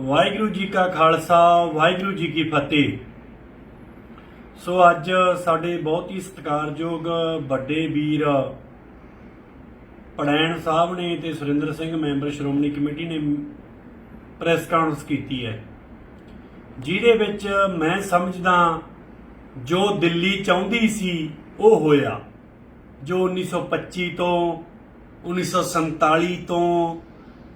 ਵਾਹਿਗੁਰੂ ਜੀ ਕਾ ਖਾਲਸਾ, ਵਾਹਿਗੁਰੂ ਜੀ ਕੀ ਫਤਿਹ। ਸੋ ਅੱਜ ਸਾਡੇ ਬਹੁਤ ਹੀ ਸਤਿਕਾਰਯੋਗ ਵੱਡੇ ਵੀਰ ਪੜੈਣ ਸਾਹਿਬ ਨੇ ਤੇ ਸੁਰਿੰਦਰ ਸਿੰਘ ਮੈਂਬਰ ਸ਼੍ਰੋਮਣੀ ਕਮੇਟੀ ਨੇ ਪ੍ਰੈਸ ਕਾਨਫਰੰਸ ਕੀਤੀ ਹੈ। ਜਿਹਦੇ ਵਿੱਚ ਮੈਂ ਸਮਝਦਾ ਜੋ ਦਿੱਲੀ ਚਾਹੁੰਦੀ ਸੀ, ਉਹ ਹੋਇਆ। ਜੋ 1925 ਤੋਂ 1947 ਤੋਂ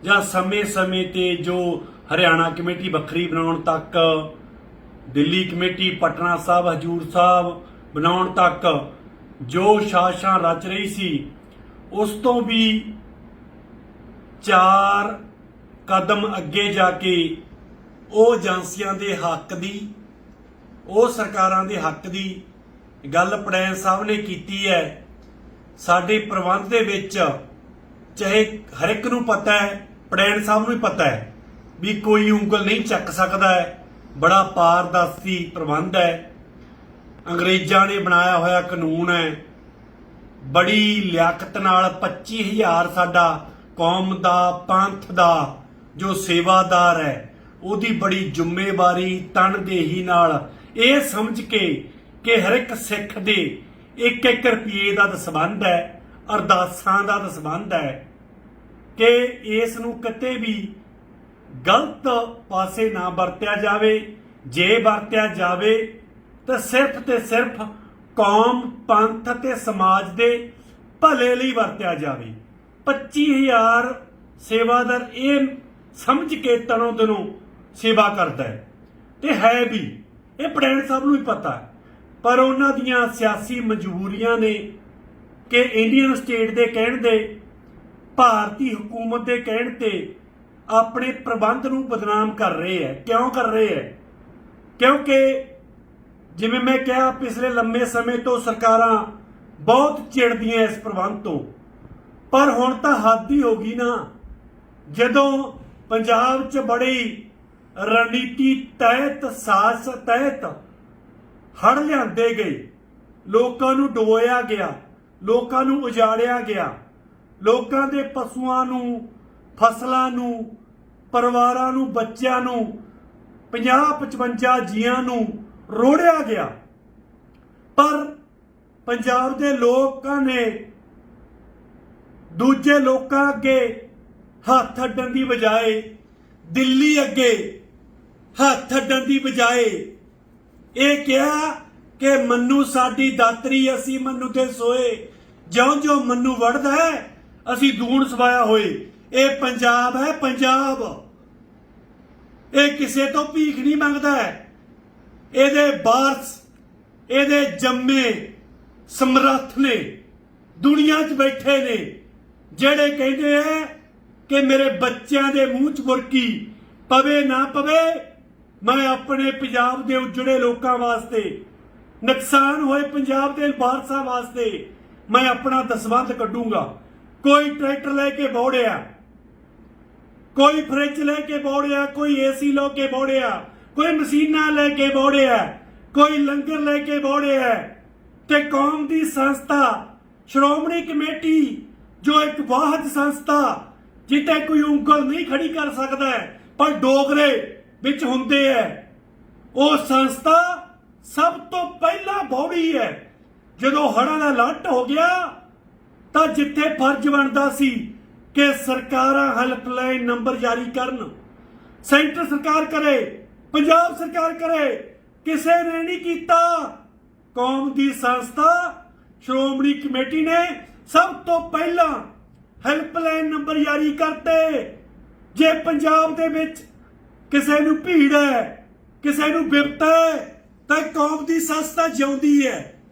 ਜਾਂ ਸਮੇਂ-ਸਮੇਂ ਤੇ ਜੋ ਹਰਿਆਣਾ ਕਮੇਟੀ ਵੱਖਰੀ ਬਣਾਉਣ ਤੱਕ, ਦਿੱਲੀ ਕਮੇਟੀ, ਪਟਨਾ ਸਾਹਿਬ, ਹਜੂਰ ਸਾਹਿਬ ਬਣਾਉਣ ਤੱਕ ਜੋ ਸ਼ਾਸਨ ਰਚ ਰਹੀ ਸੀ, ਉਸ ਤੋਂ ਵੀ ਚਾਰ ਕਦਮ ਅੱਗੇ ਜਾ ਕੇ ਉਹ ਏਜੰਸੀਆਂ ਦੇ ਹੱਕ ਦੀ, ਉਹ ਸਰਕਾਰਾਂ ਦੇ ਹੱਕ ਦੀ ਗੱਲ ਪੜੈਣ ਸਾਹਿਬ ਨੇ ਕੀਤੀ ਹੈ। ਸਾਡੇ ਪ੍ਰਬੰਧ ਦੇ ਵਿੱਚ ਚਾਹੇ ਹਰ ਇੱਕ ਨੂੰ ਪਤਾ ਹੈ, ਪੜੈਣ ਸਾਹਿਬ ਨੂੰ ਵੀ ਪਤਾ ਹੈ। ਵੀ ਕੋਈ ਉਂਗਲ ਨਹੀਂ ਚੱਕ ਸਕਦਾ ਹੈ। ਬੜਾ ਪਾਰਦਰਸ਼ੀ ਪ੍ਰਬੰਧ ਹੈ। ਅੰਗਰੇਜ਼ਾਂ ਨੇ ਬਣਾਇਆ ਹੋਇਆ ਕਾਨੂੰਨ ਹੈ। ਬੜੀ ਲਿਆਕਤ ਨਾਲ 25000 ਸਾਡਾ ਕੌਮ ਦਾ ਪੰਥ ਦਾ ਜੋ ਸੇਵਾਦਾਰ ਹੈ, ਉਹਦੀ ਬੜੀ ਜ਼ਿੰਮੇਵਾਰੀ ਤਨਦੇਹੀ ਨਾਲ ਇਹ ਸਮਝ ਕੇ ਕਿ ਹਰ ਇੱਕ ਸਿੱਖ ਦੇ ਇੱਕ ਇੱਕ ਰੁਪਏ ਦਾ ਦਸਬੰਧ ਹੈ, ਅਰਦਾਸਾਂ ਦਾ ਤਾਂ ਸੰਬੰਧ ਹੈ ਕਿ ਇਸ ਨੂੰ ਕਿਤੇ ਵੀ ਗਲਤ ਪਾਸੇ ਨਾ ਵਰਤਿਆ ਜਾਵੇ, ਜੇ ਵਰਤਿਆ ਜਾਵੇ, ਤਾਂ ਸਿਰਫ ਤੇ ਸਿਰਫ ਕੌਮ, ਪੰਥ ਤੇ ਸਮਾਜ ਦੇ ਭਲੇ ਲਈ ਵਰਤਿਆ ਜਾਵੇ। 25000 ਸੇਵਾਦਾਰ ਇਹ ਸਮਝ ਕੇ ਤਨੋਂ ਦਿਨੋਂ ਸੇਵਾ ਕਰਦਾ ਹੈ। ਤੇ ਹੈ ਵੀ, ਇਹ ਪੜੈਣ ਸਾਹਿਬ ਨੂੰ ਵੀ ਪਤਾ ਹੈ। ਪਰ ਉਹਨਾਂ ਦੀਆਂ ਸਿਆਸੀ ਮਜਬੂਰੀਆਂ ਨੇ ਕਿ ਇੰਡੀਅਨ ਸਟੇਟ ਦੇ ਕਹਿਣ ਦੇ ਭਾਰਤੀ ਹਕੂਮਤ ਦੇ ਕਹਿਣ ਤੇ ਆਪਣੇ ਪ੍ਰਬੰਧ ਨੂੰ ਬਦਨਾਮ ਕਰ ਰਹੇ ਹੈ। ਕਿਉਂ ਕਰ ਰਹੇ ਹੈ? ਕਿਉਂਕਿ ਜਿਵੇਂ ਮੈਂ ਕਿਹਾ, ਪਿਛਲੇ ਲੰਮੇ ਸਮੇਂ ਤੋਂ ਸਰਕਾਰਾਂ ਬਹੁਤ ਚਿੜਦੀਆਂ ਇਸ ਪ੍ਰਬੰਧ ਤੋਂ। ਪਰ ਹੁਣ ਤਾਂ ਹੱਦ ਹੀ ਹੋ ਗਈ ਨਾ। ਜਦੋਂ ਪੰਜਾਬ 'ਚ ਬੜੀ ਰਣਨੀਤੀ ਤਹਿਤ ਸਾਸ ਤਹਿਤ ਹੜ ਲਿਆਂਦੇ ਗਏ, ਲੋਕਾਂ ਨੂੰ ਡੋਇਆ ਗਿਆ, ਲੋਕਾਂ ਨੂੰ ਉਜਾੜਿਆ ਗਿਆ, ਲੋਕਾਂ ਦੇ ਪਸ਼ੂਆਂ ਨੂੰ ਫਸਲਾਂ ਨੂੰ, ਪਰਿਵਾਰਾਂ ਨੂੰ, ਬੱਚਿਆਂ ਨੂੰ 50 55 ਜੀਆਂ ਨੂੰ ਰੋੜਿਆ ਗਿਆ। ਪਰ ਪੰਜਾਬ ਦੇ ਲੋਕਾਂ ਨੇ ਦੂਜੇ ਲੋਕਾਂ ਅੱਗੇ ਹੱਥ ਅੱਡਣ ਦੀ ਬਜਾਏ, ਦਿੱਲੀ ਅੱਗੇ ਹੱਥ ਅੱਡਣ ਦੀ ਬਜਾਏ ਇਹ ਕਿਹਾ ਕਿ ਮੰਨੂ ਸਾਡੀ ਦਾਤਰੀ, ਅਸੀਂ ਮੰਨੂ ਤੇ ਸੋਏ। ਜਿਉਂ ਜਿਉਂ ਮੰਨੂ ਵੜਦਾ ਹੈ, ਅਸੀਂ ਦੂਣ ਸਵਾਇਆ ਹੋਏ। ਇਹ ਪੰਜਾਬ ਹੈ ਪੰਜਾਬ। ਇਹ ਕਿਸੇ ਤੋਂ ਭੀਖ ਨਹੀਂ ਮੰਗਦਾ ਹੈ। ਇਹਦੇ ਵਾਰਸ, ਇਹਦੇ ਜੰਮੇ ਸਮਰੱਥ ਨੇ, ਦੁਨੀਆ 'ਚ ਬੈਠੇ ਨੇ, ਜਿਹੜੇ ਕਹਿੰਦੇ ਆ ਕਿ ਮੇਰੇ ਬੱਚਿਆਂ ਦੇ ਮੂੰਹ 'ਚ ਬੁਰਕੀ ਪਵੇ ਨਾ ਪਵੇ, ਮੈਂ ਆਪਣੇ ਪੰਜਾਬ ਦੇ ਉਜੜੇ ਲੋਕਾਂ ਵਾਸਤੇ, ਨੁਕਸਾਨ ਹੋਏ ਪੰਜਾਬ ਦੇ ਵਾਰਸਾਂ ਵਾਸਤੇ, ਮੈਂ ਆਪਣਾ ਦਸਵੰਧ ਕੱਢੂੰਗਾ। ਕੋਈ ਟਰੈਕਟਰ ਲੈ ਕੇ ਬੋੜਿਆ ਕੋਈ ਫ੍ਰਿਜ ਲੈ ਕੇ ਬੋੜਿਆ, ਕੋਈ ਏਸੀ ਲੈ ਕੇ ਬੋੜਿਆ, ਕੋਈ ਮਸ਼ੀਨਾਂ ਲੈ ਕੇ ਬੋੜਿਆ, ਕੋਈ ਲੰਗਰ ਲੈ ਕੇ ਬੋੜਿਆ ਤੇ ਕੌਮ ਦੀ ਸੰਸਥਾ, ਸ਼੍ਰੋਮਣੀ ਕਮੇਟੀ, ਜੋ ਇੱਕ ਵਾਹਦ ਸੰਸਥਾ ਜਿੱਤੇ ਕੋਈ ਉਂਗਲ ਨਹੀਂ ਖੜੀ ਕਰ ਸਕਦਾ ਪਰ ਡੋਗਰੇ ਵਿੱਚ ਹੁੰਦੇ ਹੈ, ਉਹ ਸੰਸਥਾ ਸਭ ਤੋਂ ਪਹਿਲਾਂ ਬੌੜੀ ਹੈ। ਜਦੋਂ ਹੜ੍ਹਾਂ ਦਾ ਲੱਟ ਹੋ ਗਿਆ, ਤਾਂ ਜਿੱਥੇ ਫਰਜ਼ ਬਣਦਾ ਸੀ ਕਿ ਸਰਕਾਰਾਂ ਹੈਲਪਲਾਈਨ ਨੰਬਰ ਜਾਰੀ ਕਰਨ। ਸੈਂਟਰ ਸਰਕਾਰ ਕਰੇ, ਪੰਜਾਬ ਸਰਕਾਰ ਕਰੇ, ਕਿਸੇ ਨੇ ਨਹੀਂ ਕੀਤਾ। ਕੌਮ ਦੀ ਸੰਸਥਾ, ਸ਼੍ਰੋਮਣੀ ਕਮੇਟੀ ਨੇ ਸਭ ਤੋਂ ਪਹਿਲਾਂ ਹੈਲਪਲਾਈਨ ਨੰਬਰ ਜਾਰੀ ਕਰਤੇ। ਜੇ ਪੰਜਾਬ ਦੇ ਵਿੱਚ ਕਿਸੇ ਨੂੰ ਭੀੜ ਹੈ, ਕਿਸੇ ਨੂੰ ਬਿਪਤਾ ਹੈ, ਤਾਂ ਕੌਮ ਦੀ ਸੰਸਥਾ ਜਿਉਂਦੀ ਹੈ।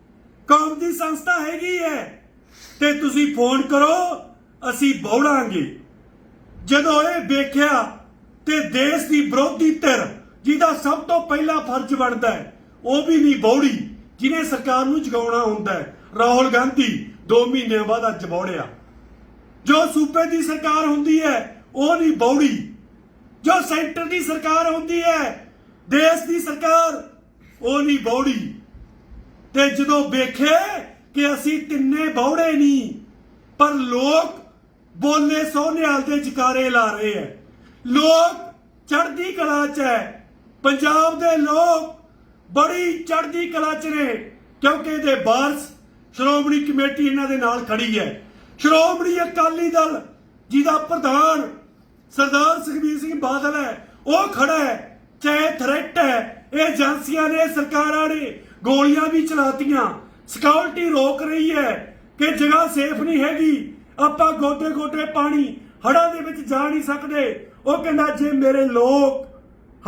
ਕੌਮ ਦੀ ਸੰਸਥਾ ਹੈਗੀ ਹੈ। ਤੇ ਤੁਸੀਂ ਫੋਨ ਕਰੋ ਅਸੀਂ ਬੌੜਾਂਗੇ। ਜਦੋਂ ਇਹ ਵੇਖਿਆ ਤੇ ਦੇਸ਼ ਦੀ ਵਿਰੋਧੀ ਧਿਰ, ਜਿਹਦਾ ਸਭ ਤੋਂ ਪਹਿਲਾ ਫਰਜ਼ ਬਣਦਾ ਹੈ, ਉਹ ਵੀ ਨਹੀਂ ਬੌੜੀ, ਜਿਹਨੇ ਸਰਕਾਰ ਨੂੰ ਜਗਾਉਣਾ ਹੁੰਦਾ ਹੈ। ਰਾਹੁਲ ਗਾਂਧੀ 2 ਮਹੀਨਿਆਂ ਬਾਅਦ ਅੱਜ ਬੌੜਿਆ। ਜੋ ਸੂਬੇ ਦੀ ਸਰਕਾਰ ਹੁੰਦੀ ਹੈ, ਉਹ ਨਹੀਂ ਬੌੜੀ। ਜੋ ਸੈਂਟਰ ਦੀ ਸਰਕਾਰ ਹੁੰਦੀ ਹੈ, ਦੇਸ਼ ਦੀ ਸਰਕਾਰ, ਉਹ ਨਹੀਂ ਬੌੜੀ। ਤੇ ਜਦੋਂ ਵੇਖੇ ਕਿ ਅਸੀਂ ਤਿੰਨੇ ਬੌੜੇ ਨਹੀਂ, ਪਰ ਲੋਕ ਬੋਲੇ ਸੋਨਿਆਲ ਦੇ ਜਕਾਰੇ ਲਾ ਰਹੇ ਹੈ ਲੋਕ ਚੜ੍ਹਦੀ ਕਲਾ 'ਚ ਹੈ ਪੰਜਾਬ ਦੇ ਲੋਕ ਬੜੀ ਚੜ੍ਹਦੀ ਕਲਾ 'ਚ ਨੇ, ਕਿਉਂਕਿ ਇਹਦੇ ਵਾਰਸ ਸ਼੍ਰੋਮਣੀ ਕਮੇਟੀ ਇਹਨਾਂ ਦੇ ਨਾਲ ਖੜੀ ਹੈ ਸ਼੍ਰੋਮਣੀ ਅਕਾਲੀ ਦਲ ਜਿਹਦਾ ਪ੍ਰਧਾਨ ਸਰਦਾਰ ਸੁਖਬੀਰ ਸਿੰਘ ਬਾਦਲ ਹੈ ਉਹ ਖੜਾ ਹੈ ਚਾਹੇ ਥ੍ਰੈਟ ਹੈ ਇਹ ਏਜੰਸੀਆਂ ਨੇ, ਸਰਕਾਰਾਂ ਨੇ ਗੋਲੀਆਂ ਵੀ ਚਲਾਤੀਆਂ। ਸਿਕਿਉਰਿਟੀ ਰੋਕ ਰਹੀ ਹੈ ਕਿ ਜਗ੍ਹਾ ਸੇਫ ਨਹੀਂ ਹੈਗੀ। ਆਪਾਂ ਗੋਡੇ ਗੋਡੇ ਪਾਣੀ ਹੜਾਂ ਦੇ ਵਿੱਚ ਜਾ ਨਹੀਂ ਸਕਦੇ। ਉਹ ਕਹਿੰਦਾ, ਜੇ ਮੇਰੇ ਲੋਕ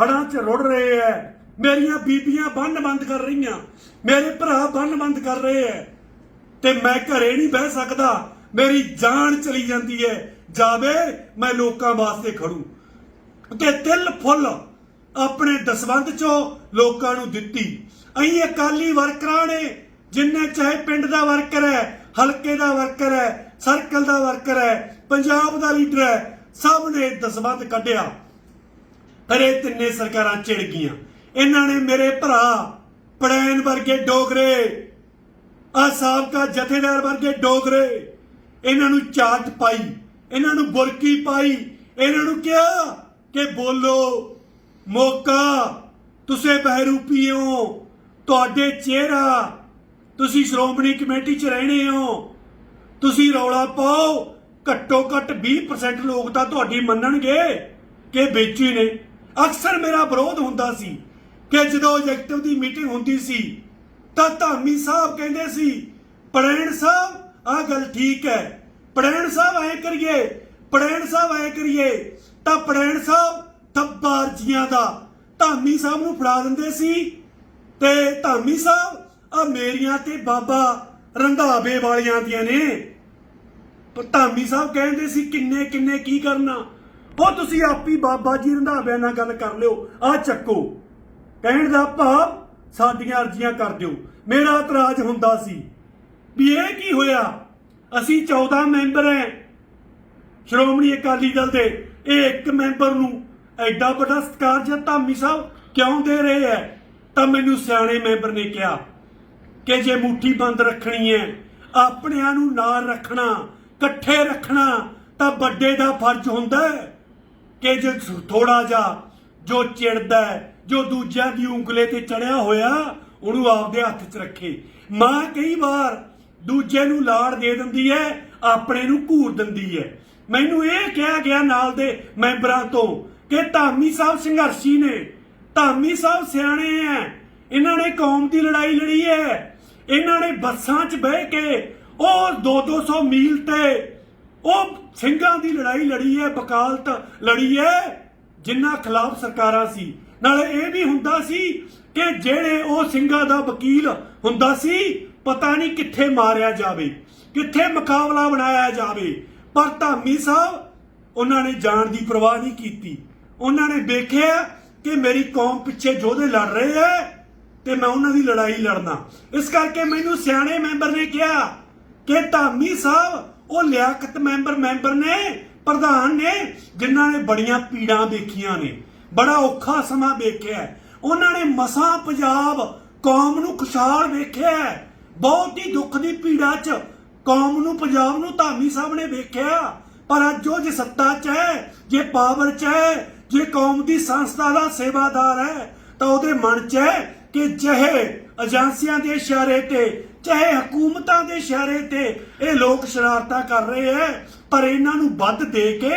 ਹੜਾਂ 'ਚ ਰੁੜ ਰਹੇ ਐ, ਮੇਰੀਆਂ ਬੀਬੀਆਂ ਬੰਨ ਬੰਦ ਕਰ ਰਹੀਆਂ, ਮੇਰੇ ਭਰਾ ਬੰਨ ਬੰਦ ਕਰ ਰਹੇ ਐ, ਤੇ ਮੈਂ ਘਰੇ ਨਹੀਂ ਬਹਿ ਸਕਦਾ, ਮੇਰੀ ਜਾਨ ਚਲੀ ਜਾਂਦੀ ਹੈ ਜਾਵੇ ਮੈਂ ਲੋਕਾਂ ਵਾਸਤੇ ਖੜੂ। ਤੇ ਤਿਲ ਫੁੱਲ ਆਪਣੇ ਦਸਵੰਧ ਚੋਂ ਲੋਕਾਂ ਨੂੰ ਦਿੱਤੀ। ਅਹੀਂ ਅਕਾਲੀ ਵਰਕਰਾਂ ਨੇ, ਜਿੰਨੇ ਚਾਹੇ ਪਿੰਡ ਦਾ ਵਰਕਰ ਹੈ ਹਲਕੇ ਦਾ ਵਰਕਰ ਹੈ ਸਰਕਲ ਦਾ ਵਰਕਰ ਹੈ, ਪੰਜਾਬ ਦਾ ਲੀਡਰ ਹੈ ਸਭ ਨੇ ਦਸਵੰਧ ਕੱਢਿਆ। ਪਰ ਇਹ ਤਿੰਨੇ ਸਰਕਾਰਾਂ ਚਿੜ ਗਈਆਂ। ਇਹਨਾਂ ਨੇ ਮੇਰੇ ਭਰਾ ਪੜੈਨ ਵਰਗੇ ਡੋਗਰੇ ਆ ਸਾਬਕਾ ਜਥੇਦਾਰ ਵਰਗੇ ਡੋਗਰੇ, ਇਹਨਾਂ ਨੂੰ ਚਾਟ ਪਾਈ, ਇਹਨਾਂ ਨੂੰ ਬੁਰਕੀ ਪਾਈ, ਇਹਨਾਂ ਨੂੰ ਕਿਹਾ ਕਿ ਬੋਲੋ, ਮੌਕਾ, ਤੁਸੀਂ ਬਹਿਰੂਪੀ ਹੋ ਤੁਹਾਡੇ ਚਿਹਰਾ, ਤੁਸੀਂ ਸ਼੍ਰੋਮਣੀ ਕਮੇਟੀ 'ਚ ਰਹਿਣੇ ਹੋ ਤੁਸੀਂ ਰੌਲਾ ਪਾਓ, ਘੱਟੋ ਘੱਟ 20% ਲੋਕ ਤਾਂ ਤੁਹਾਡੀ ਮੰਨਣਗੇ ਕਿ ਵੇਚੀ ਨੇ। ਅਕਸਰ ਮੇਰਾ ਵਿਰੋਧ ਹੁੰਦਾ ਸੀ ਕਿ ਜਦੋਂ ਐਗਜ਼ੈਕਟਿਵ ਦੀ ਮੀਟਿੰਗ ਹੁੰਦੀ ਸੀ, ਤਾਂ ਧਾਮੀ ਸਾਹਿਬ ਕਹਿੰਦੇ ਸੀ ਪੜੈਣ ਸਾਹਿਬ, ਆਹ ਗੱਲ ਠੀਕ ਹੈ। ਪੜੈਣ ਸਾਹਿਬ ਐ ਕਰੀਏ ਪੜੈਣ ਸਾਹਿਬ ਐ ਕਰੀਏ। ਤਾਂ ਪੜੈਣ ਸਾਹਿਬ ਥੱਬਾਰ ਜੀਆਂ ਦਾ ਧਾਮੀ ਸਾਹਿਬ ਨੂੰ ਫੜਾ ਦਿੰਦੇ ਸੀ ਤੇ ਧਾਮੀ ਸਾਹਿਬ ਆ ਮੇਰੀਆਂ ਤੇ ਬਾਬਾ ਰੰਧਾਵੇ ਵਾਲੀਆਂ ਦੀਆਂ ਨੇ। ਧਾਮੀ ਸਾਹਿਬ ਕਹਿੰਦੇ ਸੀ, ਕਿੰਨੇ ਕਿੰਨੇ ਕੀ ਕਰਨਾ? ਉਹ ਤੁਸੀਂ ਆਪੀ ਬਾਬਾ ਜੀ ਰੰਧਾਵਿਆਂ ਨਾਲ ਗੱਲ ਕਰ ਲਿਓ, ਆ ਚੱਕੋ। ਕਹਿਣ ਦਾ ਭਾਵ, ਸਾਡੀਆਂ ਅਰਜ਼ੀਆਂ ਕਰ ਦਿਓ। ਮੇਰਾ ਇਤਰਾਜ਼ ਹੁੰਦਾ ਸੀ ਵੀ ਇਹ ਕੀ ਹੋਇਆ? ਅਸੀਂ 14 ਮੈਂਬਰ ਐ। ਸ਼੍ਰੋਮਣੀ ਅਕਾਲੀ ਦਲ ਦੇ ਇਹ ਇੱਕ ਮੈਂਬਰ ਨੂੰ ਐਡਾ ਵੱਡਾ ਸਤਿਕਾਰ ਧਾਮੀ ਸਾਹਿਬ ਕਿਉਂ ਦੇ ਰਹੇ ਐ? ਤਾਂ ਮੈਨੂੰ ਸਿਆਣੇ ਮੈਂਬਰ ਨੇ ਕਿਹਾ। ਕਿ ਜੇ ਮੁੱਠੀ ਬੰਦ ਰੱਖਣੀ ਹੈ, ਆਪਣਿਆਂ ਨੂੰ ਨਾਲ ਰੱਖਣਾ, ਇਕੱਠੇ ਰੱਖਣਾ ਤਾਂ ਵੱਡੇ ਦਾ ਫਰਜ਼ ਹੁੰਦਾ ਹੈ। ਕਿ ਜੇ ਥੋੜਾ ਜਿਹਾ ਜੋ ਚਿੜਦਾ ਜੋ ਦੂਜਿਆਂ ਦੀ ਉਂਗਲੇ ਤੇ ਚੜਿਆ ਹੋਇਆ, ਉਹਨੂੰ ਆਪਦੇ ਹੱਥ 'ਚ ਰੱਖੇ। ਮਾਂ ਕਈ ਵਾਰ ਦੂਜੇ ਨੂੰ ਲਾੜ ਦੇ ਦਿੰਦੀ ਹੈ, ਆਪਣੇ ਨੂੰ ਘੂਰ ਦਿੰਦੀ ਹੈ। ਮੈਨੂੰ ਇਹ ਕਿਹਾ ਗਿਆ ਨਾਲ ਦੇ ਮੈਂਬਰਾਂ ਤੋਂ ਕਿ ਧਾਮੀ ਸਾਹਿਬ ਸੰਘਰਸ਼ੀ ਨੇ, ਧਾਮੀ ਸਾਹਿਬ ਸਿਆਣੇ ਐ, ਇਹਨਾਂ ਨੇ ਕੌਮ ਦੀ ਲੜਾਈ ਲੜੀ ਹੈ। ਇਹਨਾਂ ਨੇ ਬੱਸਾਂ 'ਚ ਬਹਿ ਕੇ ਉਹ 2-200 ਮੀਲ ਤੇ ਉਹ ਸਿੰਘਾਂ ਦੀ ਲੜਾਈ ਲੜੀ ਹੈ, ਵਕਾਲਤ ਲੜੀ ਹੈ, ਜਿਨ੍ਹਾਂ ਖਿਲਾਫ ਸਰਕਾਰਾਂ ਸੀ। ਨਾਲੇ ਇਹ ਵੀ ਹੁੰਦਾ ਸੀ ਕਿ ਜਿਹੜੇ ਉਹ ਸਿੰਘਾਂ ਦਾ ਵਕੀਲ ਹੁੰਦਾ ਸੀ, ਪਤਾ ਨਹੀਂ ਕਿੱਥੇ ਮਾਰਿਆ ਜਾਵੇ, ਕਿੱਥੇ ਮੁਕਾਬਲਾ ਬਣਾਇਆ ਜਾਵੇ। ਪਰ ਧਾਮੀ ਸਾਹਿਬ, ਉਹਨਾਂ ਨੇ ਜਾਣ ਦੀ ਪਰਵਾਹ ਨਹੀਂ ਕੀਤੀ। ਉਹਨਾਂ ਨੇ ਵੇਖਿਆ ਕਿ ਮੇਰੀ ਕੌਮ ਪਿੱਛੇ ਯੋਧੇ ਲੜ ਰਹੇ ਐ ਤੇ ਮੈਂ ਉਹਨਾਂ ਦੀ ਲੜਾਈ ਲੜਨਾ। ਇਸ ਕਰਕੇ ਮੈਨੂੰ ਸਿਆਣੇ ਮੈਂਬਰ ਨੇ ਕਿਹਾ ਕਿ ਧਾਮੀ ਸਾਹਿਬ, ਉਹ ਲਿਆਕਤ ਮੈਂਬਰ ਮੈਂਬਰ ਨੇ, ਪ੍ਰਧਾਨ ਨੇ, ਜਿਨ੍ਹਾਂ ਨੇ ਬੜੀਆਂ ਪੀੜਾਂ ਵੇਖੀਆਂ ਨੇ। ਬੜਾ ਔਖਾ ਸਮਾਂ ਵੇਖਿਆ ਉਹਨਾਂ ਨੇ ਮਸਾਂ ਪੰਜਾਬ ਕੌਮ ਨੂੰ ਖੁਸ਼ਹਾਲ ਵੇਖਿਆ ਬਹੁਤ ਹੀ ਦੁੱਖ ਦੀ ਪੀੜਾ 'ਚ ਕੌਮ ਨੂੰ, ਪੰਜਾਬ ਨੂੰ ਧਾਮੀ ਸਾਹਿਬ ਨੇ ਵੇਖਿਆ। ਪਰ ਅੱਜ ਉਹ ਜੇ ਸੱਤਾ 'ਚ ਹੈ, ਜੇ ਪਾਵਰ 'ਚ ਹੈ, ਜੇ ਕੌਮ ਦੀ ਸੰਸਥਾ ਦਾ ਸੇਵਾਦਾਰ ਹੈ, ਤਾਂ ਉਹਦੇ ਮਨ 'ਚ ਹੈ ਕਿ ਜਿਹੇ ਏਜੰਸੀਆਂ ਦੇ ਇਸ਼ਾਰੇ ਤੇ, ਚਾਹੇ ਹਕੂਮਤਾਂ ਦੇ ਇਸ਼ਾਰੇ ਤੇ ਇਹ ਲੋਕ ਸ਼ਰਾਰਤਾਂ ਕਰ ਰਹੇ ਐ, ਪਰ ਇਹਨਾਂ ਨੂੰ ਵੱਧ ਦੇ ਕੇ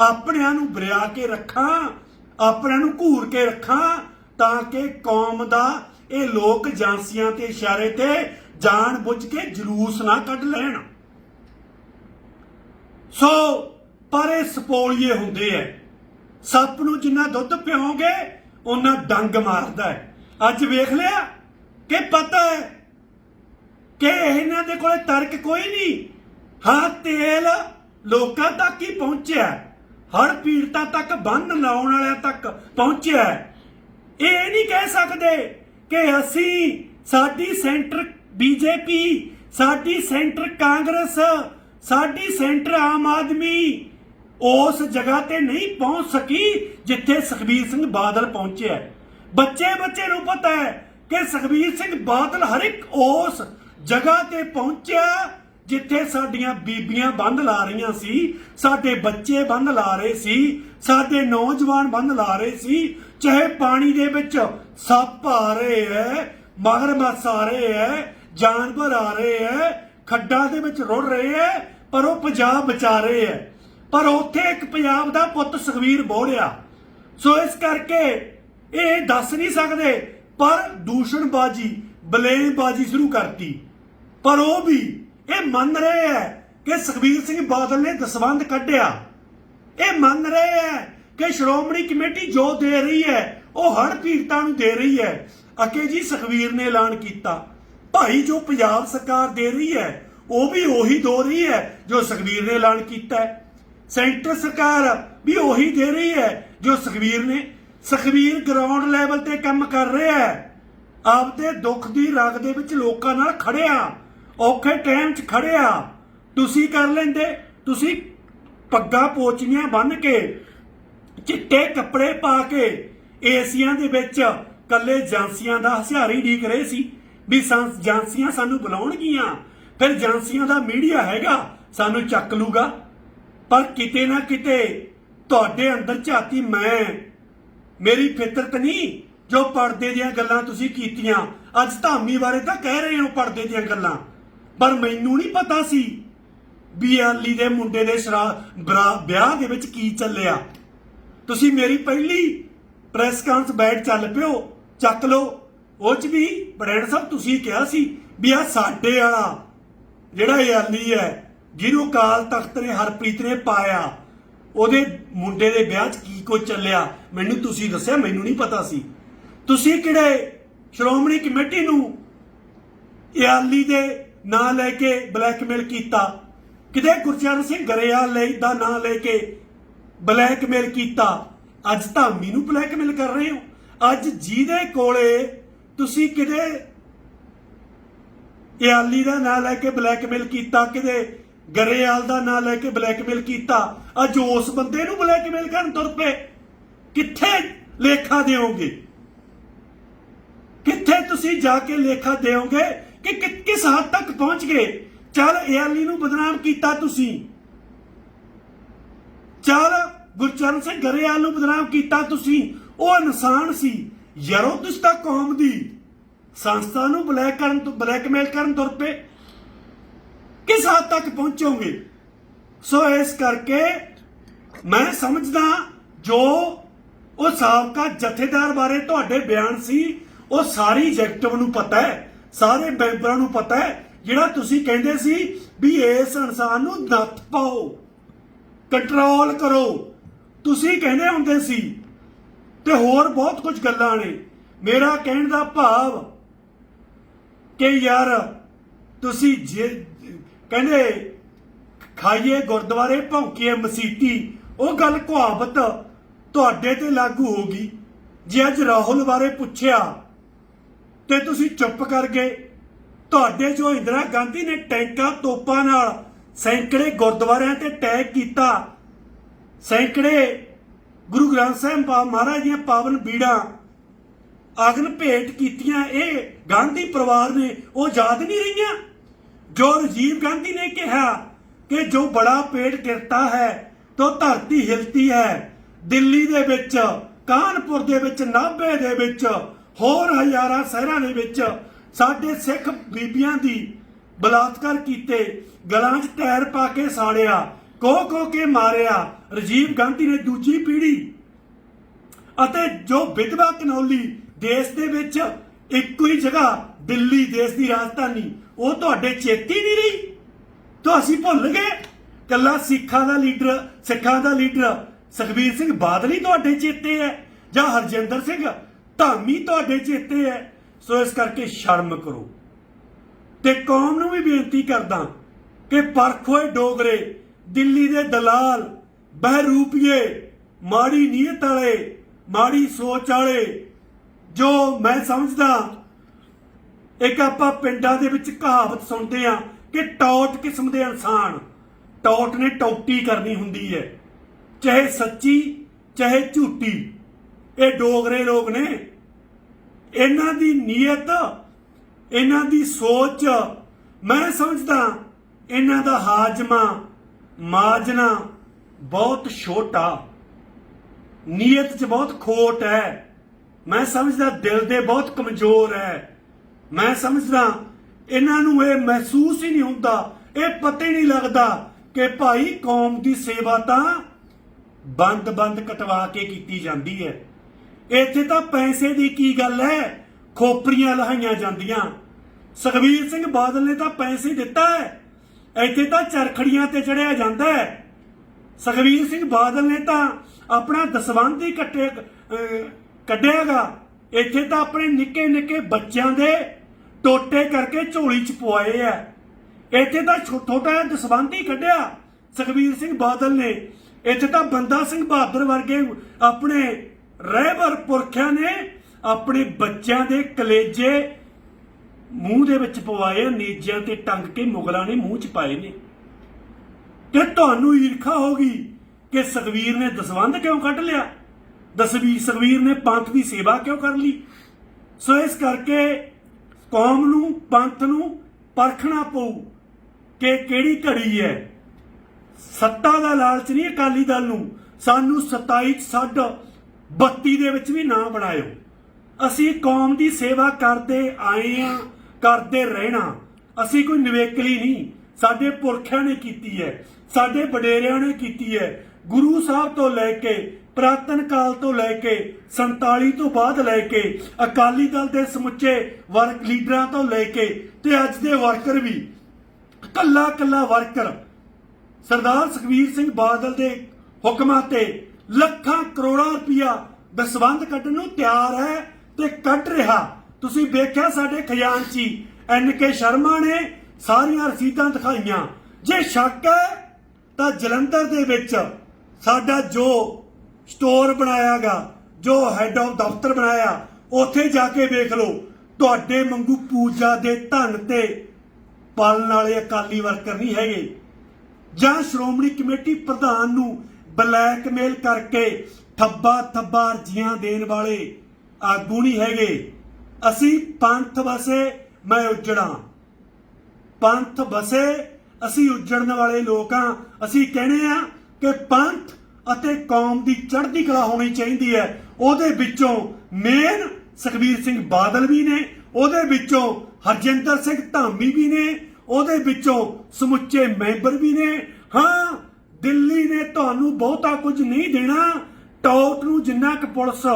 ਆਪਣਿਆਂ ਨੂੰ ਬਰਿਆ ਕੇ ਰੱਖਾਂ, ਆਪਣਿਆਂ ਨੂੰ ਘੂਰ ਕੇ ਰੱਖਾਂ, ਤਾਂ ਕਿ ਕੌਮ ਦਾ ਇਹ ਲੋਕ ਏਜੰਸੀਆਂ ਤੇ ਇਸ਼ਾਰੇ ਤੇ ਜਾਣ ਬੁੱਝ ਕੇ ਜਲੂਸ ਨਾ ਕੱਢ ਲੈਣ। ਸੋ, ਪਰ ਇਹ ਸਪੋਲੀਏ ਹੁੰਦੇ ਐ। ਸੱਪ ਨੂੰ ਜਿੰਨਾ ਦੁੱਧ ਪਿਓਗੇ ਉਹਨਾਂ ਡੰਗ ਮਾਰਦਾ ਹੈ ਅੱਜ ਵੇਖ ਲਿਆ ਕਿ ਪਤਾ ਹੈ ਕਿ ਇਹਨਾਂ ਦੇ ਕੋਲੇ ਤਰਕ ਕੋਈ ਨਹੀਂ। ਹਾਂ ਤੇਲ ਲੋਕਾਂ ਤੱਕ ਹੀ ਪਹੁੰਚਿਆ ਹਰ ਪੀੜਤਾ ਤੱਕ, ਬੰਨ ਲਾਉਣ ਵਾਲਿਆਂ ਤੱਕ ਪਹੁੰਚਿਆ ਇਹ ਨਹੀਂ ਕਹਿ ਸਕਦੇ ਕਿ ਅਸੀਂ ਸਾਡੀ ਸੈਂਟਰ ਬੀਜੇਪੀ, ਸਾਡੀ ਸੈਂਟਰ ਕਾਂਗਰਸ, ਸਾਡੀ ਸੈਂਟਰ ਆਮ ਆਦਮੀ ਉਸ ਜਗ੍ਹਾ ਤੇ ਨਹੀਂ ਪਹੁੰਚ ਸਕੀ ਜਿੱਥੇ ਸੁਖਬੀਰ ਸਿੰਘ ਬਾਦਲ ਪਹੁੰਚਿਆ ਬੱਚੇ ਬੱਚੇ ਨੂੰ ਪਤਾ ਹੈ ਕਿ ਸੁਖਬੀਰ ਸਿੰਘ ਬਾਦਲ ਹਰ ਇੱਕ ਉਸ ਜਗ੍ਹਾ ਤੇ ਪਹੁੰਚਿਆ ਜਿੱਥੇ ਸਾਡੀਆਂ ਬੀਬੀਆਂ ਬੰਦ ਲਾ ਰਹੀਆਂ ਸੀ, ਸਾਡੇ ਬੱਚੇ ਬੰਦ ਲਾ ਰਹੇ ਸੀ, ਸਾਡੇ ਨੌਜਵਾਨ ਬੰਦ ਲਾ ਰਹੇ ਸੀ, ਚਾਹੇ ਪਾਣੀ ਦੇ ਵਿੱਚ ਸੱਪ ਆ ਰਹੇ ਐ ਮਗਰਮੱਛ ਆ ਰਹੇ ਐ ਜਾਨਵਰ ਆ ਰਹੇ ਐ ਖੱਡਾਂ ਦੇ ਵਿੱਚ ਰੁੜ ਰਹੇ ਐ ਪਰ ਉਹ ਪੰਜਾਬ ਬਚਾ ਰਹੇ ਐ ਪਰ ਉੱਥੇ ਇੱਕ ਪੰਜਾਬ ਦਾ ਪੁੱਤ ਸੁਖਵੀਰ ਬੋੜਿਆ। ਸੋ ਇਸ ਕਰਕੇ ਇਹ ਦੱਸ ਨਹੀਂ ਸਕਦੇ, ਪਰ ਦੂਸ਼ਣਬਾਜੀ, ਬਲੇਮਬਾਜੀ ਸ਼ੁਰੂ ਕਰਤੀ। ਪਰ ਉਹ ਵੀ, ਇਹ ਮੰਨ ਰਹੇ ਹੈ ਕਿ ਸੁਖਬੀਰ ਸਿੰਘ ਬਾਦਲ ਨੇ ਦਸਵੰਦ ਕੱਢਿਆ। ਇਹ ਮੰਨ ਰਹੇ ਹੈ ਕਿ ਸ਼੍ਰੋਮਣੀ ਕਮੇਟੀ ਜੋ ਦੇ ਰਹੀ ਹੈ, ਉਹ ਹੜ ਪੀੜਤਾਂ ਨੂੰ ਦੇ ਰਹੀ ਹੈ। ਅਕੇ ਜੀ ਸੁਖਬੀਰ ਨੇ ਐਲਾਨ ਕੀਤਾ। ਭਾਈ ਜੋ ਪੰਜਾਬ ਸਰਕਾਰ ਦੇ ਰਹੀ ਹੈ, ਉਹ ਵੀ ਉਹੀ ਦੋ ਰਹੀ ਹੈ ਜੋ ਸੁਖਬੀਰ ਨੇ ਐਲਾਨ ਕੀਤਾ ਹੈ। ਸੈਂਟਰ ਸਰਕਾਰ ਵੀ ਉਹੀ ਦੇ ਰਹੀ ਹੈ ਜੋ ਸੁਖਬੀਰ ਨੇ ਸੁਖਬੀਰ ਗਰਾਊਂਡ ਲੈਵਲ ਤੇ ਕੰਮ ਕਰ ਰਿਹਾ ਹੈ। ਆਪਦੇ ਦੁੱਖ ਦੀ ਰਗ ਦੇ ਵਿੱਚ ਲੋਕਾਂ ਨਾਲ ਖੜਿਆ। ਔਖੇ ਟਾਈਮ 'ਚ ਖੜਿਆ। ਤੁਸੀਂ ਕਰ ਲੈਂਦੇ। ਤੁਸੀਂ ਪੱਗਾਂ ਪੋਚੀਆਂ ਬੰਨ ਕੇ, ਚਿੱਟੇ ਕੱਪੜੇ ਪਾ ਕੇ, ਏਸੀਆਂ ਦੇ ਵਿੱਚ ਕੱਲੇ ਜਾਂਸੀਆਂ ਦਾ ਹਸਿਆਰੀ ਢੀਕ ਰਹੇ ਸੀ ਵੀ ਸਾਂ- ਸਾਨੂੰ ਬੁਲਾਉਣਗੀਆਂ। ਫਿਰ ਏਜੰਸੀਆਂ ਦਾ ਮੀਡੀਆ ਹੈਗਾ, ਸਾਨੂੰ ਚੱਕ ਲੂਗਾ। ਪਰ ਕਿਤੇ ਨਾ ਕਿਤੇ ਤੁਹਾਡੇ ਅੰਦਰ ਝਾਤੀ ਮੈਂ ਮੇਰੀ ਫਿਤਰਤ ਨਹੀਂ ਜੋ ਪਰਦੇ ਦੀਆਂ ਗੱਲਾਂ ਤੁਸੀਂ ਕੀਤੀਆਂ। ਅੱਜ ਧਾਮੀ ਬਾਰੇ ਤਾਂ ਕਹਿ ਰਹੇ ਹੋ ਪਰਦੇ ਦੀਆਂ ਗੱਲਾਂ। ਪਰ ਮੈਨੂੰ ਨਹੀਂ ਪਤਾ ਸੀ ਵੀ ਆਲੀ ਦੇ ਮੁੰਡੇ ਦੇ ਵਿਆਹ ਦੇ ਵਿੱਚ ਕੀ ਚੱਲਿਆ। ਤੁਸੀਂ ਮੇਰੀ ਪਹਿਲੀ ਪ੍ਰੈਸ ਕਾਨਫਰੰਸ ਬੈਠ ਚੱਲ ਪਿਓ, ਚੱਕ ਲਓ। ਉਹ ਚ ਵੀ ਬੜੈਣ ਸਾਹਿਬ ਤੁਸੀਂ ਕਿਹਾ ਸੀ ਵੀ ਆ ਸਾਡੇ ਵਾਲਾ, ਜਿਹੜਾ ਇਹ ਹੈ, ਜਿਹਨੂੰ ਕਾਲ ਤਖਤ ਨੇ ਹਰਪ੍ਰੀਤ ਨੇ ਪਾਇਆ। ਉਹਦੇ ਮੁੰਡੇ ਦੇ ਵਿਆਹ 'ਚ ਕੀ ਕੁਝ ਚੱਲਿਆ? ਮੈਨੂੰ ਤੁਸੀਂ ਦੱਸਿਆ, ਮੈਨੂੰ ਨਹੀਂ ਪਤਾ ਸੀ। ਤੁਸੀਂ ਕਿਹੜੇ ਸ਼੍ਰੋਮਣੀ ਕਮੇਟੀ ਨੂੰ ਇਆਲੀ ਦੇ ਨਾਂ ਲੈ ਕੇ ਬਲੈਕਮੇਲ ਕੀਤਾ? ਕਿਤੇ ਗੁਰਚਰਨ ਸਿੰਘ ਗਰੇਵਾਲ ਲਈ ਦਾ ਨਾਂ ਲੈ ਕੇ ਬਲੈਕਮੇਲ ਕੀਤਾ? ਅੱਜ ਧਾਮੀ ਨੂੰ ਬਲੈਕਮੇਲ ਕਰ ਰਹੇ ਹੋ। ਅੱਜ ਜਿਹਦੇ ਕੋਲੇ ਤੁਸੀਂ ਕਿਤੇ ਇਆਲੀ ਦਾ ਨਾਂ ਲੈ ਕੇ ਬਲੈਕਮੇਲ ਕੀਤਾ, ਕਿਤੇ ਗਰੇਵਾਲ ਦਾ ਨਾਂ ਲੈ ਕੇ ਬਲੈਕਮੇਲ ਕੀਤਾ। ਅੱਜ ਉਸ ਬੰਦੇ ਨੂੰ ਬਲੈਕਮੇਲ ਕਰਨ ਤੁਰ ਪਏ। ਕਿੱਥੇ ਲੇਖਾ ਦਿਓਗੇ? ਕਿੱਥੇ ਤੁਸੀਂ ਜਾ ਕੇ ਲੇਖਾ ਦਿਓਗੇ ਕਿ ਕਿਸ ਹੱਦ ਤੱਕ ਪਹੁੰਚ ਗਏ? ਚੱਲ ਏਆਲੀ ਨੂੰ ਬਦਨਾਮ ਕੀਤਾ ਤੁਸੀਂ। ਚੱਲ ਗੁਰਚਰਨ ਸਿੰਘ ਗਰੇਵਾਲ ਨੂੰ ਬਦਨਾਮ ਕੀਤਾ ਤੁਸੀਂ। ਉਹ ਇਨਸਾਨ ਸੀ। ਯਾਰੋ, ਤੁਸੀਂ ਤਾਂ ਕੌਮ ਦੀ ਸੰਸਥਾ ਨੂੰ ਬਲੈਕ ਕਰਨ ਤੋਂ ਬਲੈਕਮੇਲ ਕਰਨ ਤੁਰ ਪਏ। ਕਿਸ ਹੱਦ ਤੱਕ ਪਹੁੰਚੋਗੇ? ਸੋ ਇਸ ਕਰਕੇ ਮੈਂ ਸਮਝਦਾ ਜੋ ਉਹ ਸਾਬਕਾ ਜਥੇਦਾਰ ਬਾਰੇ ਤੁਹਾਡੇ ਬਿਆਨ ਸੀ, ਉਹ ਸਾਰੀ ਐਗਜ਼ੈਕਟਿਵ ਨੂੰ ਪਤਾ ਹੈ, ਸਾਰੇ ਮੈਂਬਰਾਂ ਨੂੰ ਪਤਾ ਹੈ, ਜਿਹੜਾ ਤੁਸੀਂ ਕਹਿੰਦੇ ਸੀ ਵੀ ਇਸ ਇਨਸਾਨ ਨੂੰ ਨੱਥ ਪਾਓ, ਕੰਟਰੋਲ ਕਰੋ। ਤੁਸੀਂ ਕਹਿੰਦੇ ਹੁੰਦੇ ਸੀ, ਤੇ ਹੋਰ ਬਹੁਤ ਕੁਝ ਗੱਲਾਂ ਨੇ। ਮੇਰਾ ਕਹਿਣ ਦਾ ਭਾਵ ਕਿ ਯਾਰ, ਤੁਸੀਂ ਜੇ ਕਹਿੰਦੇ, ਖਾਈਏ ਗੁਰਦੁਆਰੇ, ਭੌਂਕੀਏ ਮਸੀਤੀ, ਉਹ ਗੱਲ ਕਹਾਵਤ ਤੁਹਾਡੇ ਤੇ ਲਾਗੂ ਹੋਗੀ ਜੇ ਅੱਜ ਰਾਹੁਲ ਬਾਰੇ ਪੁੱਛਿਆ ਤੇ ਤੁਸੀਂ ਚੁੱਪ ਕਰ ਗਏ। ਤੁਹਾਡੇ ਜੋ ਇੰਦਰਾ ਗਾਂਧੀ ਨੇ ਟੈਂਕਾਂ ਤੋਪਾਂ ਨਾਲ ਸੈਂਕੜੇ ਗੁਰਦੁਆਰਿਆਂ ਤੇ ਟੈਗ ਕੀਤਾ, ਸੈਂਕੜੇ ਗੁਰੂ ਗ੍ਰੰਥ ਸਾਹਿਬ ਮਹਾਰਾਜ ਦੀਆਂ ਪਾਵਨ ਬੀੜਾਂ ਅਗਨ ਭੇਟ ਕੀਤੀਆਂ, ਇਹ ਗਾਂਧੀ ਪਰਿਵਾਰ ਨੇ, ਉਹ ਯਾਦ ਨਹੀਂ ਰਹੀਆਂ? ਜੋ ਰਾਜੀਵ ਗਾਂਧੀ ਨੇ ਕਿਹਾ ਕਿ ਜੋ ਬੜਾ ਪੇੜ ਗਿਰਤਾ ਹੈ, ਤੋ ਧਰਤੀ ਹਿਲਤੀ ਹੈ। ਦਿੱਲੀ ਦੇ ਵਿੱਚ, ਕਾਨਪੁਰ ਦੇ ਵਿੱਚ, ਨਾਭੇ ਦੇ ਵਿੱਚ, ਹੋਰ ਹਜ਼ਾਰਾਂ ਸ਼ਹਿਰਾਂ ਦੇ ਵਿੱਚ ਸਾਡੇ ਸਿੱਖ ਬੀਬੀਆਂ ਦੀ ਬਲਾਤਕਾਰ ਕੀਤੇ, ਗਲਾਂ 'ਚ ਟਾਇਰ ਪਾ ਕੇ ਸਾੜਿਆ ਕੋ ਕੋ ਕੇ ਮਾਰਿਆ ਰਾਜੀਵ ਗਾਂਧੀ ਨੇ ਦੂਜੀ ਪੀੜ੍ਹੀ। ਅਤੇ ਜੋ ਵਿਧਵਾ ਕਨੌਲੀ ਦੇਸ਼ ਦੇ ਵਿੱਚ ਇੱਕੋ ਹੀ ਜਗ੍ਹਾ, ਦਿੱਲੀ ਦੇਸ਼ ਦੀ ਰਾਜਧਾਨੀ ਉਹ ਤੁਹਾਡੇ ਚੇਤੀ ਨਹੀਂ ਰਹੀ? ਤਾਂ ਅਸੀਂ ਭੁੱਲ ਗਏ। ਕੱਲਾ ਸਿੱਖਾਂ ਦਾ ਲੀਡਰ, ਸਿੱਖਾਂ ਦਾ ਲੀਡਰ ਸੁਖਬੀਰ ਸਿੰਘ ਬਾਦਲ ਹੀ ਤੁਹਾਡੇ ਚੇਤੇ ਹੈ ਜਾਂ ਹਰਜਿੰਦਰ ਸਿੰਘ ਧਾਮੀ ਤੁਹਾਡੇ ਚੇਤੇ ਹੈ? ਸੋ ਇਸ ਕਰਕੇ ਸ਼ਰਮ ਕਰੋ। ਤੇ ਕੌਮ ਨੂੰ ਵੀ ਬੇਨਤੀ ਕਰਦਾ ਕਿ ਪਰਖੋਏ ਡੋਗਰੇ, ਦਿੱਲੀ ਦੇ ਦਲਾਲ, ਬਹਿਰੂਪੀਏ, ਮਾੜੀ ਨੀਅਤ ਵਾਲੇ, ਮਾੜੀ ਸੋਚ ਵਾਲੇ, ਜੋ ਮੈਂ ਸਮਝਦਾ ਇੱਕ ਆਪਾਂ ਪਿੰਡਾਂ ਦੇ ਵਿੱਚ ਕਹਾਵਤ ਸੁਣਦੇ ਆ ਕਿ ਟੌਟ ਕਿਸਮ ਦੇ ਇਨਸਾਨ, ਟੌਟ ਨੇ ਟੌਟੀ ਕਰਨੀ ਹੁੰਦੀ ਹੈ। ਚਾਹੇ ਸੱਚੀ, ਚਾਹੇ ਝੂਠੀ, ਇਹ ਡੋਗਰੇ ਲੋਕ ਨੇ। ਇਹਨਾਂ ਦੀ ਨੀਅਤ, ਇਹਨਾਂ ਦੀ ਸੋਚ, ਮੈਂ ਸਮਝਦਾ ਇਹਨਾਂ ਦਾ ਹਾਜਮਾ, ਮਾਜਨਾ ਬਹੁਤ ਛੋਟਾ। ਨੀਅਤ 'ਚ ਬਹੁਤ ਖੋਟ ਹੈ। ਮੈਂ ਸਮਝਦਾ ਦਿਲ ਦੇ ਬਹੁਤ ਕਮਜ਼ੋਰ ਹੈ। ਮੈਂ ਸਮਝਦਾ ਇਹਨਾਂ ਨੂੰ ਇਹ ਮਹਿਸੂਸ ਹੀ ਨਹੀਂ ਹੁੰਦਾ ਇਹ ਪਤਾ ਹੀ ਨਹੀਂ ਲੱਗਦਾ ਕਿ ਭਾਈ ਕੌਮ ਦੀ ਸੇਵਾ ਤਾਂ ਬੰਦ-ਬੰਦ ਕਟਵਾ ਕੇ ਕੀਤੀ ਜਾਂਦੀ ਹੈ। ਇੱਥੇ ਤਾਂ ਪੈਸੇ ਦੀ ਕੀ ਗੱਲ ਹੈ? ਖੋਪਰੀਆਂ ਲਹਾਈਆਂ ਜਾਂਦੀਆਂ। ਸੁਖਬੀਰ ਸਿੰਘ ਬਾਦਲ ਨੇ ਤਾਂ ਪੈਸੇ ਦਿੱਤਾ ਹੈ। ਇੱਥੇ ਤਾਂ ਚਰਖੜੀਆਂ ਤੇ ਚੜਿਆ ਜਾਂਦਾ ਹੈ। ਸੁਖਬੀਰ ਸਿੰਘ ਬਾਦਲ ਨੇ ਤਾਂ ਆਪਣਾ ਦਸਵੰਧ ਹੀ ਕੱਟੇ ਅਹ, ਕੱਢਿਆਗਾ। ਇੱਥੇ ਤਾਂ ਆਪਣੇ ਨਿੱਕੇ ਨਿੱਕੇ ਬੱਚਿਆਂ ਦੇ ਟੋਟੇ ਕਰਕੇ ਝੋਲੀ ਚ ਪਵਾਏ ਆ। ਇੱਥੇ ਤਾਂ ਛੋਟਾ ਜਿਹਾ ਦਸਵੰਧ ਹੀ ਕੱਢਿਆ। ਸੁਖਬੀਰ ਸਿੰਘ ਬਾਦਲ ਨੇ। ਇੱਥੇ ਤਾਂ ਬੰਦਾ ਸਿੰਘ ਬਹਾਦਰ ਵਰਗੇ ਆਪਣੇ ਰਹਿਬਰ ਪੁਰਖਿਆਂ ਨੇ ਆਪਣੇ ਬੱਚਿਆਂ ਦੇ ਕਲੇਜੇ ਮੂੰਹ ਦੇ ਵਿੱਚ ਪਵਾਏ ਆ, ਨੀਜਿਆਂ ਤੇ ਟੰਗ ਕੇ ਮੁਗਲਾਂ ਨੇ ਮੂੰਹ ਚ ਪਾਏ ਨੇ। ਤੇ ਤੁਹਾਨੂੰ ਈਰਖਾ ਹੋਗੀ ਕਿ ਸੁਖਵੀਰ ਨੇ ਦਸਵੰਧ ਕਿਉਂ ਕੱਢ ਲਿਆ? ਦਸਵੀਰ ਸੁਖਵੀਰ ਨੇ ਪੰਥ ਦੀ ਸੇਵਾ ਕਿਉਂ ਕਰ ਲਈ? ਸੋ ਇਸ ਕਰਕੇ ਕੌਮ ਨੂੰ, ਪੰਥ ਨੂੰ ਪਰਖਣਾ ਪਊ ਕਿ ਕਿਹੜੀ ਘੜੀ ਹੈ। ਸੱਤਾ ਦਾ ਲਾਲਚ ਨਹੀਂ ਅਕਾਲੀ ਦਲ ਨੂੰ। ਸਾਨੂੰ 27 ਛੱਡ 32 ਦੇ ਵਿੱਚ ਵੀ ਨਾ ਬਣਾਇਓ। ਅਸੀਂ ਕੌਮ ਦੀ ਸੇਵਾ ਕਰਦੇ ਆਏ ਆ ਕਰਦੇ ਰਹਿਣਾ। ਅਸੀਂ ਕੋਈ ਨਿਵੇਕਲੀ ਨਹੀਂ। ਸਾਡੇ ਪੁਰਖਿਆਂ ਨੇ ਕੀਤੀ ਹੈ, ਸਾਡੇ ਵਡੇਰਿਆਂ ਨੇ ਕੀਤੀ ਹੈ। ਗੁਰੂ ਸਾਹਿਬ ਤੋਂ ਲੈ ਕੇ ਪ੍ਰਾਤਨ ਕਾਲ ਤੋਂ ਲੈ ਕੇ 47 ਤੋਂ ਬਾਅਦ ਲੈ ਕੇ ਅਕਾਲੀ ਦਲ ਦੇ ਸਮੁੱਚੇ ਵਰਕ ਲੀਡਰਾਂ ਤੋਂ ਲੈ ਕੇ ਤੇ ਅੱਜ ਦੇ ਵਰਕਰ ਵੀ, ਕੱਲਾ ਕੱਲਾ ਵਰਕਰ, ਸਰਦਾਰ ਸੁਖਬੀਰ ਸਿੰਘ ਬਾਦਲ ਦੇ ਹੁਕਮਾਂ ਤੇ ਲੱਖਾਂ ਕਰੋੜਾਂ ਰੁਪਇਆ ਦਸਵੰਧ ਕੱਢਣ ਨੂੰ ਤਿਆਰ ਹੈ ਤੇ ਕੱਢ ਰਿਹਾ। ਤੁਸੀਂ ਵੇਖਿਆ ਸਾਡੇ ਖਜ਼ਾਨਚੀ, ਐਨ ਕੇ ਸ਼ਰਮਾ ਨੇ ਸਾਰੀਆਂ ਰਸੀਦਾਂ ਦਿਖਾਈਆਂ। ਜੇ ਸ਼ੱਕ ਹੈ ਤਾਂ ਜਲੰਧਰ ਦੇ ਵਿੱਚ ਸਾਡਾ ਜੋ ਸਟੋਰ ਬਣਾਇਆਗਾ, ਜੋ ਹੈੱਡ ਆਫ ਦਫ਼ਤਰ ਬਣਾਇਆ, ਉੱਥੇ ਜਾ ਕੇ ਵੇਖ ਲਓ, ਤੁਹਾਡੇ ਮੰਗੂ ਪੂਜਾ ਦੇ ਧਨ ਤੇ ਪਾਲਣ ਵਾਲੇ ਅਕਾਲੀ ਵਰਕਰ ਨਹੀਂ ਹੈਗੇ। ਜਾਂ ਸ਼੍ਰੋਮਣੀ ਕਮੇਟੀ ਪ੍ਰਧਾਨ ਨੂੰ ਬਲੈਕਮੇਲ ਕਰਕੇ ਥੱਬਾ ਥੱਬਾ ਅਰਜ਼ੀਆਂ ਦੇਣ ਵਾਲੇ ਆਗੂ ਨਹੀਂ ਹੈਗੇ। ਅਸੀਂ ਪੰਥ ਵਸੇ ਮੈਂ ਉਜੜਾਂ। ਪੰਥ ਵਸੇ ਅਸੀਂ ਉਜੜਨ ਵਾਲੇ ਲੋਕਾਂ ਅਸੀਂ ਕਹਿੰਦੇ ਆ ਕਿ ਪੰਥ ਅਤੇ ਕੌਮ ਦੀ ਚੜ੍ਹਦੀ ਕਲਾ ਹੋਣੀ ਚਾਹੀਦੀ ਹੈ। ਉਹਦੇ ਵਿੱਚੋਂ ਮੇਨ ਸੁਖਬੀਰ ਸਿੰਘ ਬਾਦਲ ਵੀ ਨੇ ਉਹਦੇ ਵਿੱਚੋਂ ਹਰਜਿੰਦਰ ਸਿੰਘ ਧਾਮੀ ਵੀ ਨੇ ਉਹਦੇ ਵਿੱਚੋਂ ਸਮੁੱਚੇ ਮੈਂਬਰ ਵੀ ਨੇ। ਹਾਂ ਦਿੱਲੀ ਨੇ ਤੁਹਾਨੂੰ ਬਹੁਤਾ ਕੁਝ ਨਹੀਂ ਦੇਣਾ। ਟੌਪ ਨੂੰ ਜਿੰਨਾ ਕੁ ਪੁਲਿਸ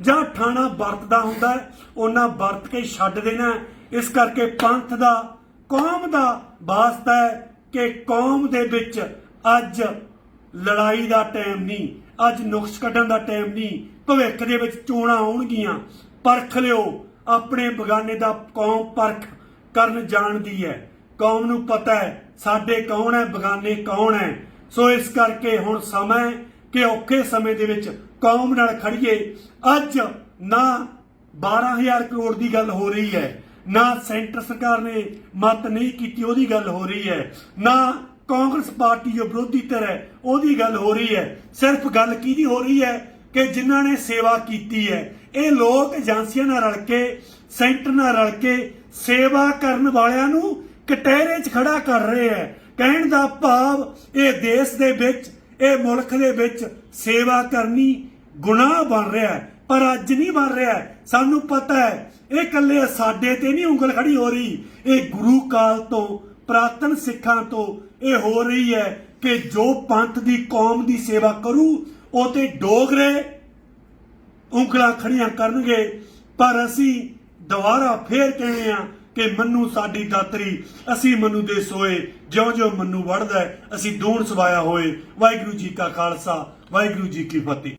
ਜਾਂ ਥਾਣਾ ਵਰਤਦਾ ਹੁੰਦਾ ਹੈ, ਉਹਨਾਂ ਵਰਤ ਕੇ ਛੱਡ ਦੇਣਾ ਇਸ ਕਰਕੇ ਪੰਥ ਦਾ ਕੌਮ ਦਾ ਵਾਸਤਾ ਹੈ ਕਿ ਕੌਮ ਦੇ ਵਿੱਚ ਅੱਜ ਲੜਾਈ ਦਾ ਟਾਈਮ ਨਹੀਂ, ਅੱਜ ਨੁਕਸ ਕੱਢਣ ਦਾ ਟਾਈਮ ਨਹੀਂ, ਭਵਿੱਖ ਦੇ ਵਿੱਚ ਚੋਣਾਂ ਆਉਣਗੀਆਂ। ਪਰਖ ਲਿਓ, ਆਪਣੇ ਬਗਾਨੇ ਦਾ ਕੌਮ ਪਰਖ ਕਰਨ ਜਾਣਦੀ ਹੈ। ਕੌਮ ਨੂੰ ਪਤਾ ਹੈ, ਸਾਡੇ ਕੌਣ ਹੈ, ਬਗਾਨੇ ਕੌਣ ਹੈ। ਸੋ ਇਸ ਕਰਕੇ ਹੁਣ ਸਮਾਂ ਕਿ ਔਖੇ ਸਮੇਂ ਦੇ ਵਿੱਚ ਕੌਮ ਨਾਲ ਖੜੀਏ ਅੱਜ ਨਾ 12000 ਕਰੋੜ ਦੀ ਗੱਲ ਹੋ ਰਹੀ ਹੈ, ਨਾ ਸੈਂਟਰ ਸਰਕਾਰ ਨੇ ਮਤ ਨਹੀਂ ਕੀਤੀ, ਉਹਦੀ ਗੱਲ ਹੋ ਰਹੀ ਹੈ। ਨਾ ਕਾਂਗਰਸ ਪਾਰਟੀ ਜੋ ਵਿਰੋਧੀ ਧਿਰ ਹੈ, ਉਹਦੀ ਗੱਲ ਹੋ ਰਹੀ ਹੈ। ਸਿਰਫ ਗੱਲ ਕਿਹਦੀ ਹੋ ਰਹੀ ਹੈ? ਕਿ ਜਿਨ੍ਹਾਂ ਨੇ ਸੇਵਾ ਕੀਤੀ ਹੈ। ਇਹ ਲੋਕ ਏਜੰਸੀਆਂ ਨਾਲ ਰਲ ਕੇ, ਸੈਂਟਰ ਨਾਲ ਰਲ ਕੇ ਸੇਵਾ ਕਰਨ ਵਾਲਿਆਂ ਨੂੰ ਕਟਹਿਰੇ 'ਚ ਖੜਾ ਕਰ ਰਹੇ ਹੈ। ਕਹਿਣ ਦਾ ਭਾਵ, ਇਹ ਦੇਸ਼ ਦੇ ਵਿੱਚ, ਇਹ ਮੁਲਕ ਦੇ ਵਿੱਚ ਸੇਵਾ ਕਰਨੀ ਗੁਨਾਹ ਬਣ ਰਿਹਾ ਹੈ। ਪਰ ਅੱਜ ਨਹੀਂ ਬਣ ਰਿਹਾ ਸਾਨੂੰ ਪਤਾ ਹੈ, ਇਹ ਇਕੱਲੇ ਸਾਡੇ ਤੇ ਨਹੀਂ ਉਂਗਲ ਖੜੀ ਹੋ ਰਹੀ। ਇਹ ਗੁਰੂ ਕਾਲ ਤੋਂ, ਪ੍ਰਾਤਨ ਸਿੱਖਾਂ ਤੋਂ ਇਹ ਹੋ ਰਹੀ ਹੈ ਕਿ ਜੋ ਪੰਥ ਦੀ ਕੌਮ ਦੀ ਸੇਵਾ ਕਰੂ, ਉਹ ਤੇ ਡੋਗਰੇ ਉਂਗਲਾਂ ਖੜੀਆਂ ਕਰਨਗੇ, ਪਰ ਅਸੀਂ ਦੁਬਾਰਾ ਫੇਰ ਕਹਿੰਦੇ ਆ ਕਿ ਮੰਨੂ ਸਾਡੀ ਦਾਤਰੀ, ਅਸੀਂ ਮੰਨੂ ਦੇ ਸੋਏ ਜਿਉਂ ਜਿਉਂ ਮੰਨੂ ਵੜਦਾ ਅਸੀਂ ਦੂਣ ਸਵਾਇਆ ਹੋਏ। ਵਾਹਿਗੁਰੂ ਜੀ ਕਾ ਖਾਲਸਾ, ਵਾਹਿਗੁਰੂ ਜੀ ਕੀ ਫਤਿਹ।